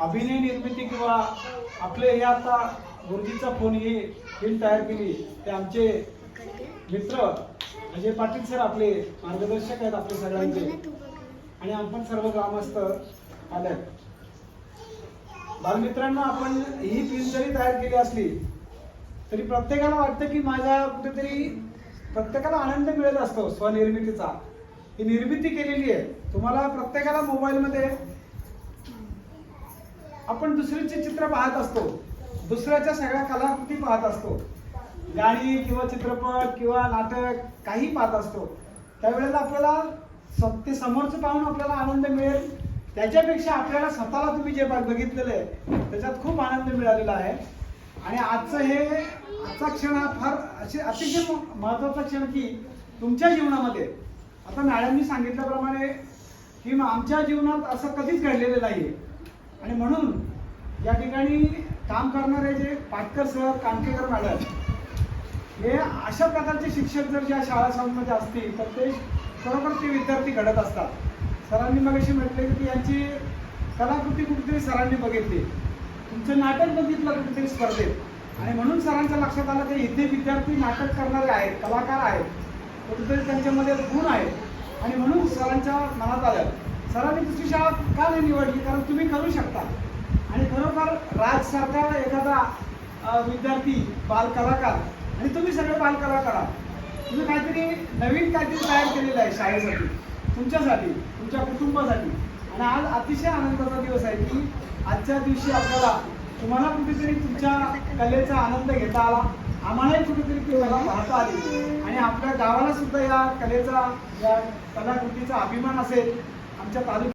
अभिनय निर्मिती किंवा आपले हे आता गुरुजीचा फोन ही फिल्म तयार केली ते आमचे मित्र अजय पाटील सर आपले मार्गदर्शक आहेत आपले सगळ्यांचे. आणि आपण सर्व ग्रामस्थ आले बालमित्रांनो आपण ही फिल्म जरी तयार केली असली तरी प्रत्येकाला वाटतं की माझ्या कुठेतरी प्रत्येकाला आनंद मिळत असतो स्वनिर्मितीचा. ही निर्मिती केलेली आहे. तुम्हाला प्रत्येकाला मोबाईलमध्ये आपण दुसरीचे चित्र पाहत असतो. दुसऱ्याच्या सगळ्या कलाकृती पाहत असतो. गाणी किंवा चित्रपट किंवा नाटक काही पाहत असतो. त्यावेळेला आपल्याला स- ते समोरचं पाहून आपल्याला आनंद मिळेल. त्याच्यापेक्षा आपल्याला स्वतःला तुम्ही जे बघितलेलं आहे त्याच्यात खूप आनंद मिळालेला आहे. आणि आजचं हे आजचा क्षण हा फार असे अतिशय म- महत्त्वाचा क्षण की तुमच्या जीवनामध्ये आता मॅडमनी सांगितल्याप्रमाणे की आमच्या जीवनात असं कधीच घडलेलं नाही आणि म्हणून या ठिकाणी काम करणारे जे पाटकर सर कानकेकर मॅडम हे अशा प्रकारचे शिक्षक जर ज्या शाळा शाळांमध्ये असतील तर ते खरोखर ते विद्यार्थी घडत असतात. सरांनी मग अशी म्हटले की यांची कलाकृती कुठेतरी सरांनी बघितली. तुमचं नाटक बघितलं कुठेतरी स्पर्धेत. आणि म्हणून सरांच्या लक्षात आलं की इथे विद्यार्थी नाटक करणारे आहेत कलाकार आहेत कुठेतरी त्यांच्यामध्ये गुण आहेत आणि म्हणून सरांच्या मनात आलं सरांनी दुसरी शाळा का नाही निवडली कारण तुम्ही करू शकता. आणि खरोखर राजसारखा एखादा विद्यार्थी बाल कलाकार आणि तुम्ही सगळे बालकलाकार आहात. तुम्ही काहीतरी नवीन काहीतरी तयार केलेलं आहे शाळेसाठी तुमच्यासाठी तुमच्या कुटुंबासाठी. आणि आज अतिशय आनंदाचा दिवस आहे की आजच्या दिवशी आपल्याला तुम्हाला कुठेतरी तुमच्या कलेचा आनंद घेता आला. आम्हालाही कुठेतरी तुम्हाला पाहता आली. आणि आपल्या गावाला सुद्धा या कलेचा या कलाकृतीचा अभिमान असेल. आमच्या तालुक्यात